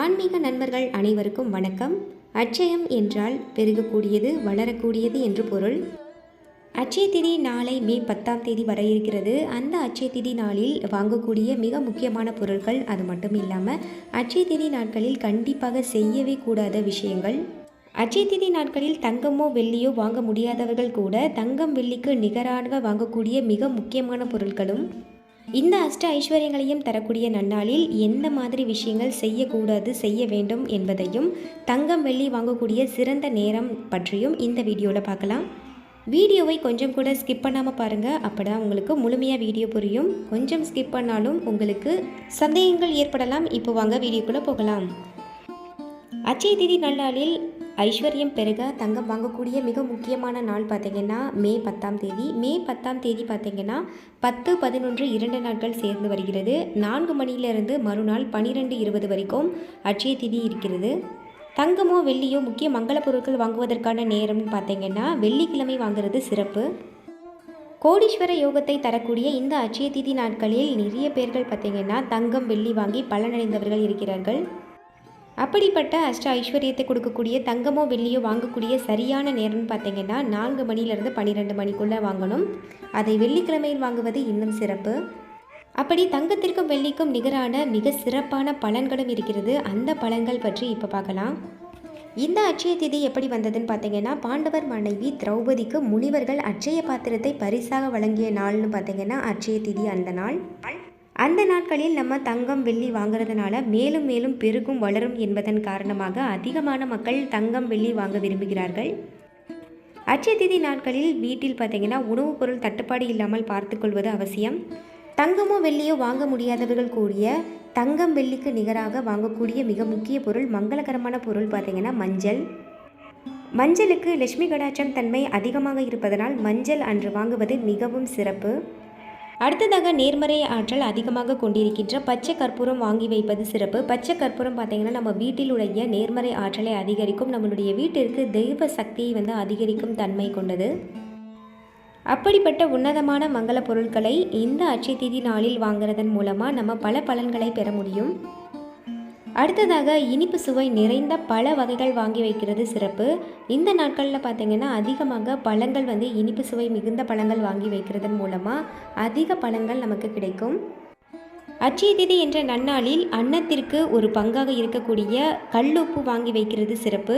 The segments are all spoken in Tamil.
ஆன்மீக நண்பர்கள் அனைவருக்கும் வணக்கம். அட்சயம் என்றால் பெருகக்கூடியது வளரக்கூடியது என்று பொருள். அச்சய திதி நாளை மே பத்தாம் தேதி வர இருக்கிறது. அந்த அச்சய திதி நாளில் வாங்கக்கூடிய மிக முக்கியமான பொருட்கள் அது மட்டும் இல்லாமல் அச்சய திதி நாட்களில் கண்டிப்பாக செய்யவே கூடாத விஷயங்கள். அச்சய திதி நாட்களில் தங்கமோ வெள்ளியோ வாங்க முடியாதவர்கள் கூட தங்கம் வெள்ளிக்கு நிகராக வாங்கக்கூடிய மிக முக்கியமான பொருட்களும் இந்த அஷ்ட ஐஸ்வர்யங்களையும் தரக்கூடிய நன்னாளில் எந்த மாதிரி விஷயங்கள் செய்யக்கூடாது செய்ய வேண்டும் என்பதையும் தங்கம் வெள்ளி வாங்கக்கூடிய சிறந்த நேரம் பற்றியும் இந்த வீடியோவில் பார்க்கலாம். வீடியோவை கொஞ்சம் கூட ஸ்கிப் பண்ணாமல் பாருங்கள் அப்போ உங்களுக்கு முழுமையாக வீடியோ புரியும். கொஞ்சம் ஸ்கிப் பண்ணாலும் உங்களுக்கு சந்தேகங்கள் ஏற்படலாம். இப்போ வாங்க வீடியோக்குள்ளே போகலாம். அச்சய திதி நல்லாளில் ஐஸ்வர்யம் பெருக தங்கம் வாங்கக்கூடிய மிக முக்கியமான நாள் பார்த்தீங்கன்னா மே பத்தாம் தேதி. மே பத்தாம் தேதி பார்த்தீங்கன்னா பத்து பதினொன்று இரண்டு நாட்கள் சேர்ந்து வருகிறது. நான்கு மணியிலிருந்து மறுநாள் பனிரெண்டு இருபது வரைக்கும் அட்சய திதி இருக்கிறது. தங்கமோ வெள்ளியோ முக்கிய மங்கள பொருட்கள் வாங்குவதற்கான நேரம்னு பார்த்தீங்கன்னா வெள்ளிக்கிழமை வாங்குறது சிறப்பு. கோடீஸ்வர யோகத்தை தரக்கூடிய இந்த அட்சய திதி நாட்களில் நிறைய பேர்கள் பார்த்தீங்கன்னா தங்கம் வெள்ளி வாங்கி பலனடைந்தவர்கள் இருக்கிறார்கள். அப்படிப்பட்ட அஷ்ட ஐஸ்வர்யத்தை கொடுக்கக்கூடிய தங்கமோ வெள்ளியோ வாங்கக்கூடிய சரியான நேரம்னு பார்த்தீங்கன்னா நான்கு மணிலேருந்து பன்னிரெண்டு மணிக்குள்ளே வாங்கணும். அதை வெள்ளிக்கிழமையில் வாங்குவது இன்னும் சிறப்பு. அப்படி தங்கத்திற்கும் வெள்ளிக்கும் நிகரான மிக சிறப்பான பலன்களும் இருக்கிறது. அந்த பலன்கள் பற்றி இப்போ பார்க்கலாம். இந்த அட்சய திதி எப்படி வந்ததுன்னு பார்த்தீங்கன்னா பாண்டவர் மனைவி திரௌபதிக்கு முனிவர்கள் அட்சய பாத்திரத்தை பரிசாக வழங்கிய நாள்னு பார்த்தீங்கன்னா அட்சய திதி அந்த நாள். அந்த நாட்களில் நம்ம தங்கம் வெள்ளி வாங்குறதுனால மேலும் மேலும் பெருகும் வளரும் என்பதன் காரணமாக அதிகமான மக்கள் தங்கம் வெள்ளி வாங்க விரும்புகிறார்கள். அட்சய திதி நாட்களில் வீட்டில் பார்த்தீங்கன்னா உணவுப் பொருள் தட்டுப்பாடு இல்லாமல் பார்த்துக்கொள்வது அவசியம். தங்கமோ வெள்ளியோ வாங்க முடியாதவர்கள் கூடிய தங்கம் வெள்ளிக்கு நிகராக வாங்கக்கூடிய மிக முக்கிய பொருள் மங்களகரமான பொருள் பார்த்தீங்கன்னா மஞ்சள். மஞ்சளுக்கு லட்சுமி கடாட்சம் தன்மை அதிகமாக இருப்பதனால் மஞ்சள் அன்று வாங்குவது மிகவும் சிறப்பு. அடுத்ததாக நேர்மறை ஆற்றல் அதிகமாக கொண்டிருக்கின்ற பச்சை கற்பூரம் வாங்கி வைப்பது சிறப்பு. பச்சை கற்பூரம் பார்த்தீங்கன்னா நம்ம வீட்டிலுடைய நேர்மறை ஆற்றலை அதிகரிக்கும். நம்மளுடைய வீட்டிற்கு தெய்வ சக்தியை வந்து அதிகரிக்கும் தன்மை கொண்டது. அப்படிப்பட்ட உன்னதமான மங்கள பொருட்களை இந்த அச்சை திதி நாளில் வாங்குறதன் மூலமாக நம்ம பல பலன்களை பெற முடியும். அடுத்ததாக இனிப்பு சுவை நிறைந்த பல வகைகள் வாங்கி வைக்கிறது சிறப்பு. இந்த நாட்களில் பார்த்திங்கன்னா அதிகமாக பழங்கள் வந்து இனிப்பு சுவை மிகுந்த பழங்கள் வாங்கி வைக்கிறதன் மூலமாக அதிக பழங்கள் நமக்கு கிடைக்கும். அச்சய திதி என்ற நன்னாளில் அன்னத்திற்கு ஒரு பங்காக இருக்கக்கூடிய கல்லுப்பு வாங்கி வைக்கிறது சிறப்பு.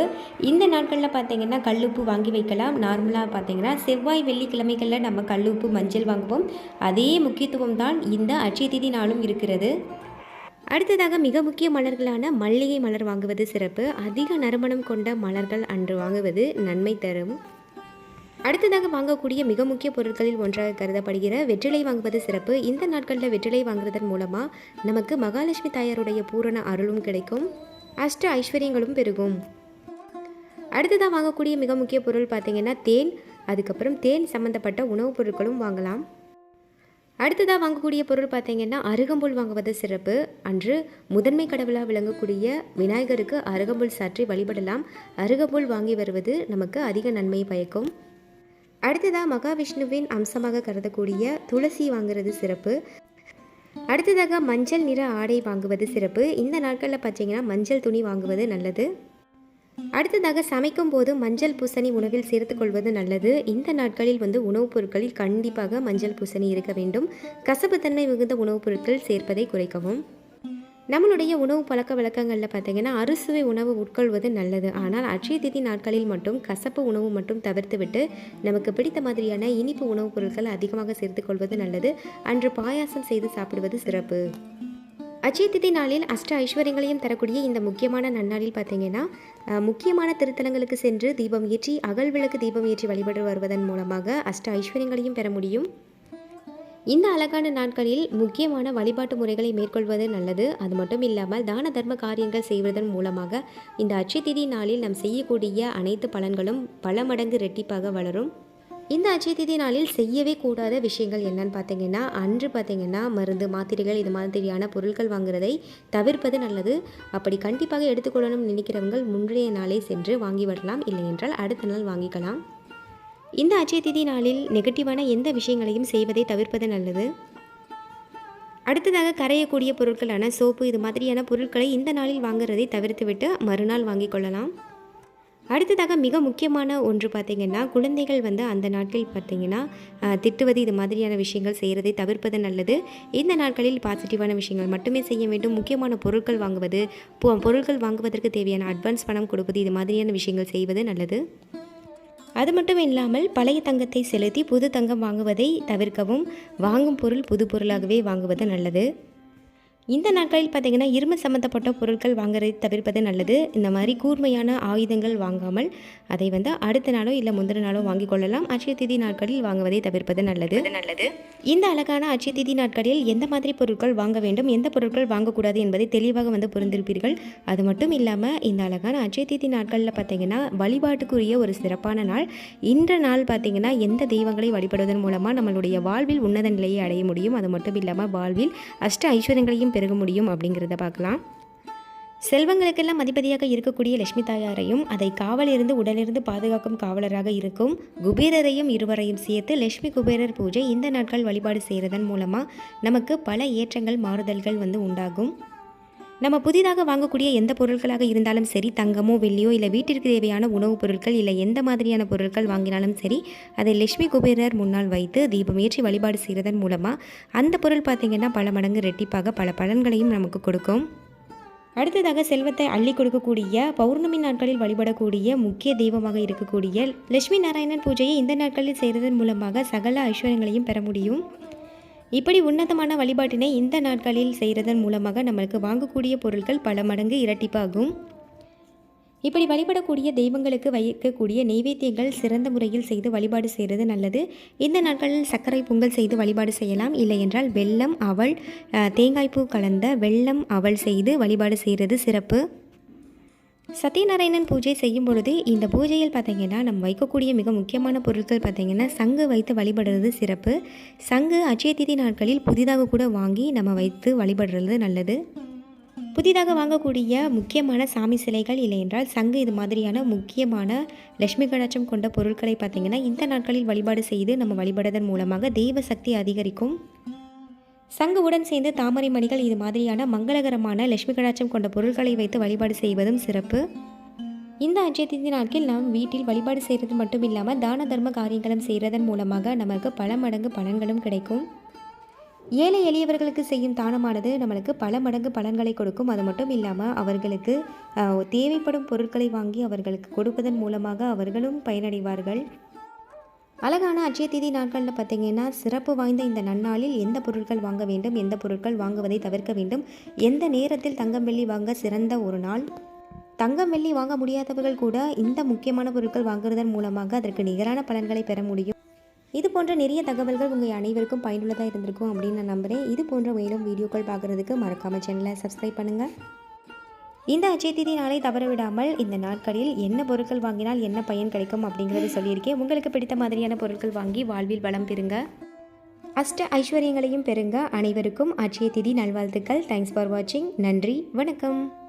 இந்த நாட்களில் பார்த்தீங்கன்னா கல்லுப்பு வாங்கி வைக்கலாம். நார்மலாக பார்த்தீங்கன்னா செவ்வாய் வெள்ளிக்கிழமைகளில் நம்ம கல்லுப்பு மஞ்சள் வாங்குவோம். அதே முக்கியத்துவம் தான் இந்த அச்சய திதி நாளும் இருக்கிறது. அடுத்ததாக மிக முக்கிய மலர்களான மல்லிகை மலர் வாங்குவது சிறப்பு. அதிக நறுமணம் கொண்ட மலர்கள் அன்று வாங்குவது நன்மை தரும். அடுத்ததாக வாங்கக்கூடிய மிக முக்கிய பொருட்களில் ஒன்றாக கருதப்படுகிற வெற்றிலை வாங்குவது சிறப்பு. இந்த நாட்களில் வெற்றிலை வாங்குவதன் மூலமாக நமக்கு மகாலட்சுமி தாயாருடைய பூரண அருளும் கிடைக்கும். அஷ்ட ஐஸ்வர்யங்களும் பெருகும். அடுத்ததாக வாங்கக்கூடிய மிக முக்கிய பொருள் பார்த்திங்கன்னா தேன். அதுக்கப்புறம் தேன் சம்மந்தப்பட்ட உணவுப் பொருட்களும் வாங்கலாம். அடுத்ததாக வாங்கக்கூடிய பொருள் பார்த்தீங்கன்னா அருகம்புல் வாங்குவது சிறப்பு. அன்று முதன்மை கடவுளாக விளங்கக்கூடிய விநாயகருக்கு அருகம்புல் சாற்றி வழிபடலாம். அருகம்புல் வாங்கி வருவது நமக்கு அதிக நன்மை பயக்கும். அடுத்ததாக மகாவிஷ்ணுவின் அம்சமாக கருதக்கூடிய துளசி வாங்குறது சிறப்பு. அடுத்ததாக மஞ்சள் நிற ஆடை வாங்குவது சிறப்பு. இந்த நாட்களில் பார்த்தீங்கன்னா மஞ்சள் துணி வாங்குவது நல்லது. அடுத்ததாக சமைக்கும் போது மஞ்சள் பூசணி உணவில் சேர்த்துக்கொள்வது நல்லது. இந்த நாட்களில் வந்து உணவுப் பொருட்களில் கண்டிப்பாக மஞ்சள் பூசணி இருக்க வேண்டும். கசப்புத்தன்மை மிகுந்த உணவுப் பொருட்கள் சேர்ப்பதை குறைக்கவும். நம்மளுடைய உணவு பழக்க வழக்கங்களில் பார்த்தீங்கன்னா அறுசுவை உணவு உட்கொள்வது நல்லது. ஆனால் அட்சய திதி நாட்களில் மட்டும் கசப்பு உணவு மட்டும் தவிர்த்துவிட்டு நமக்கு பிடித்த மாதிரியான இனிப்பு உணவுப் பொருட்கள் அதிகமாக சேர்த்துக்கொள்வது நல்லது. அன்று பாயாசம் செய்து சாப்பிடுவது சிறப்பு. அச்சய திதி நாளில் அஷ்ட ஐஸ்வர்யங்களையும் தரக்கூடிய இந்த முக்கியமான நன்னாளில் பார்த்தீங்கன்னா முக்கியமான திருத்தலங்களுக்கு சென்று தீபம் ஏற்றி அகல் விளக்கு தீபம் ஏற்றி வழிபட்டு வருவதன் மூலமாக அஷ்ட ஐஸ்வர்யங்களையும் பெற முடியும். இந்த அழகான நாட்களில் முக்கியமான வழிபாட்டு முறைகளை மேற்கொள்வது நல்லது. அது மட்டும் இல்லாமல் தான தர்ம காரியங்கள் செய்வதன் மூலமாக இந்த அச்சய திதி நாளில் நாம் செய்யக்கூடிய அனைத்து பலன்களும் பல மடங்கு ரெட்டிப்பாக வளரும். இந்த அட்சய திதி நாளில் செய்யவே கூடாத விஷயங்கள் என்னன்னு பார்த்தீங்கன்னா அன்று பார்த்தீங்கன்னா மருந்து மாத்திரைகள் இது மாதிரியான பொருட்கள் வாங்குறதை தவிர்ப்பது நல்லது. அப்படி கண்டிப்பாக எடுத்துக்கொள்ளணும்னு நினைக்கிறவங்க முன்றைய நாளே சென்று வாங்கி வரலாம். இல்லை என்றால் அடுத்த நாள் வாங்கிக்கலாம். இந்த அட்சய திதி நாளில் நெகட்டிவான எந்த விஷயங்களையும் செய்வதை தவிர்ப்பது நல்லது. அடுத்ததாக கரையக்கூடிய பொருட்களான சோப்பு இது மாதிரியான பொருட்களை இந்த நாளில் வாங்குறதை தவிர்த்துவிட்டு மறுநாள் வாங்கிக் கொள்ளலாம். அடுத்ததாக மிக முக்கியமான ஒன்று பார்த்திங்கன்னா குழந்தைகள் வந்து அந்த நாட்களில் பார்த்திங்கன்னா திட்டுவது இது மாதிரியான விஷயங்கள் செய்கிறதை தவிர்ப்பது நல்லது. இந்த நாட்களில் பாசிட்டிவான விஷயங்கள் மட்டுமே செய்ய வேண்டும். முக்கியமான பொருட்கள் வாங்குவது பொருட்கள் வாங்குவதற்கு தேவையான அட்வான்ஸ் பணம் கொடுப்பது இது மாதிரியான விஷயங்கள் செய்வது நல்லது. அது மட்டும் இல்லாமல் பழைய தங்கத்தை செலுத்தி புது தங்கம் வாங்குவதை தவிர்க்கவும் வாங்கும் பொருள் புது பொருளாகவே வாங்குவது நல்லது. இந்த நாட்களில் பார்த்திங்கன்னா இரும்பு சம்மந்தப்பட்ட பொருட்கள் வாங்குறதை தவிர்ப்பது நல்லது. இந்த மாதிரி கூர்மையான ஆயுதங்கள் வாங்காமல் அதை வந்து அடுத்த நாளோ இல்லை முந்தின நாளோ வாங்கிக் கொள்ளலாம். அட்சய திதி நாட்களில் வாங்குவதை தவிர்ப்பது நல்லது. நல்லது. இந்த அழகான அட்சய திதி நாட்களில் எந்த மாதிரி பொருட்கள் வாங்க வேண்டும் எந்த பொருட்கள் வாங்கக்கூடாது என்பதை தெளிவாக வந்து புரிந்திருப்பீர்கள். அது மட்டும் இல்லாமல் இந்த அழகான அட்சய திதி நாட்களில் பார்த்தீங்கன்னா வழிபாட்டுக்குரிய ஒரு சிறப்பான நாள். இன்ற நாள் பார்த்தீங்கன்னா எந்த தெய்வங்களை வழிபடுவதன் மூலமாக நம்மளுடைய வாழ்வில் உன்னத நிலையை அடைய முடியும். அது மட்டும் இல்லாமல் வாழ்வில் அஷ்ட ஐஸ்வர்யங்களையும் பெருக முடியும் அப்படிங்கிறத பார்க்கலாம். செல்வங்களுக்கெல்லாம் மதிப்பதியாக இருக்கக்கூடிய லட்சுமி தாயாரையும் அதை காவலிருந்து உடலிருந்து பாதுகாக்கும் காவலராக இருக்கும் குபேரரையும் இருவரையும் சேர்த்து லட்சுமி குபேரர் பூஜை இந்த நாட்கள் வழிபாடு செய்கிறதன் மூலமாக நமக்கு பல ஏற்றங்கள் மாறுதல்கள் வந்து உண்டாகும். நம்ம புதிதாக வாங்கக்கூடிய எந்த பொருட்களாக இருந்தாலும் சரி தங்கமோ வெள்ளியோ இல்லை வீட்டிற்கு தேவையான உணவுப் பொருட்கள் இல்லை எந்த மாதிரியான பொருட்கள் வாங்கினாலும் சரி அதை லட்சுமி குபேரர் முன்னால் வைத்து தீபம் ஏற்றி வழிபாடு செய்கிறதன் மூலமாக அந்த பொருள் பார்த்திங்கன்னா பல மடங்கு ரெட்டிப்பாக பல பலன்களையும் நமக்கு கொடுக்கும். அடுத்ததாக செல்வத்தை அள்ளி கொடுக்கக்கூடிய பௌர்ணமி நாட்களில் வழிபடக்கூடிய முக்கிய தெய்வமாக இருக்கக்கூடிய லட்சுமி நாராயணன் பூஜையை இந்த நாட்களில் செய்கிறதன் மூலமாக சகல ஐஸ்வர்யங்களையும் பெற முடியும். இப்படி உன்னதமான வழிபாட்டினை இந்த நாட்களில் செய்கிறதன் மூலமாக நம்மளுக்கு வாங்கக்கூடிய பொருட்கள் பல மடங்கு இரட்டிப்பாகும். இப்படி வழிபடக்கூடிய தெய்வங்களுக்கு வைக்கக்கூடிய நெய்வேத்தியங்கள் சிறந்த முறையில் செய்து வழிபாடு செய்கிறது நல்லது. இந்த நாட்களில் சர்க்கரை பொங்கல் செய்து வழிபாடு செய்யலாம். இல்லை என்றால் வெள்ளம் அவள் தேங்காய்ப்பூ கலந்த வெள்ளம் அவள் செய்து வழிபாடு செய்கிறது சிறப்பு. சத்யநாராயணன் பூஜை செய்யும் பொழுது இந்த பூஜையில் பார்த்தீங்கன்னா நம்ம வைக்கக்கூடிய மிக முக்கியமான பொருட்கள் பார்த்திங்கன்னா சங்கு வைத்து வழிபடுறது சிறப்பு. சங்கு அச்சய திதி நாட்களில் புதிதாக கூட வாங்கி நம்ம வைத்து வழிபடுறது நல்லது. புதிதாக வாங்கக்கூடிய முக்கியமான சாமி சிலைகள் இல்லை என்றால் சங்கு இது மாதிரியான முக்கியமான லட்சுமி கடாட்சம் கொண்ட பொருட்களை பார்த்திங்கன்னா இந்த நாட்களில் வழிபாடு செய்து நம்ம வழிபடுவதன் மூலமாக தெய்வ சக்தி அதிகரிக்கும். சங்குவுடன் சேர்ந்து தாமரை மணிகள் இது மாதிரியான மங்களகரமான லட்சுமி கடாட்சம் கொண்ட பொருட்களை வைத்து வழிபாடு செய்வதும் சிறப்பு. இந்த அட்சய திதி நாட்களில் நாம் வீட்டில் வழிபாடு செய்கிறது மட்டும் இல்லாமல் தான தர்ம காரியங்களும் செய்கிறதன் மூலமாக நமக்கு பல மடங்கு பலன்களும் கிடைக்கும். ஏழை எளியவர்களுக்கு செய்யும் தானமானது நம்மளுக்கு பல மடங்கு பலன்களை கொடுக்கும். அது மட்டும் இல்லாமல் அவர்களுக்கு தேவைப்படும் பொருட்களை வாங்கி அவர்களுக்கு கொடுப்பதன் மூலமாக அவர்களும் பயனடைவார்கள். அழகான அச்சய தேதி நாட்களில் பார்த்தீங்கன்னா சிறப்பு வாய்ந்த இந்த நன்னாளில் எந்த பொருட்கள் வாங்க வேண்டும் எந்த பொருட்கள் வாங்குவதை தவிர்க்க வேண்டும் எந்த நேரத்தில் தங்கம் வெள்ளி வாங்க சிறந்த ஒரு நாள்? தங்கம் வெள்ளி வாங்க முடியாதவர்கள் கூட இந்த முக்கியமான பொருட்கள் வாங்குவதன் மூலமாக அதற்கு நிகரான பலன்களை பெற முடியும். இது போன்ற நிறைய தகவல்கள் உங்கள் அனைவருக்கும் பயனுள்ளதாக இருந்திருக்கும் அப்படின்னு நான் நம்புகிறேன் இது போன்ற மேலும் வீடியோக்கள் பார்க்குறதுக்கு மறக்காமல் சேனலை சப்ஸ்கிரைப் பண்ணுங்கள் இந்த அட்சய நாளை தவற விடாமல் இந்த நாட்களில் என்ன பொருட்கள் வாங்கினால் என்ன பயன் கிடைக்கும் அப்படிங்கிறத சொல்லியிருக்கேன். உங்களுக்கு பிடித்த மாதிரியான பொருட்கள் வாங்கி வாழ்வில் வளம் பெறுங்க. அஷ்ட ஐஸ்வர்யங்களையும் பெறுங்க. அனைவருக்கும் அச்சய திதி நல்வாழ்த்துக்கள். தேங்க்ஸ் ஃபார் வாட்சிங் நன்றி. வணக்கம்.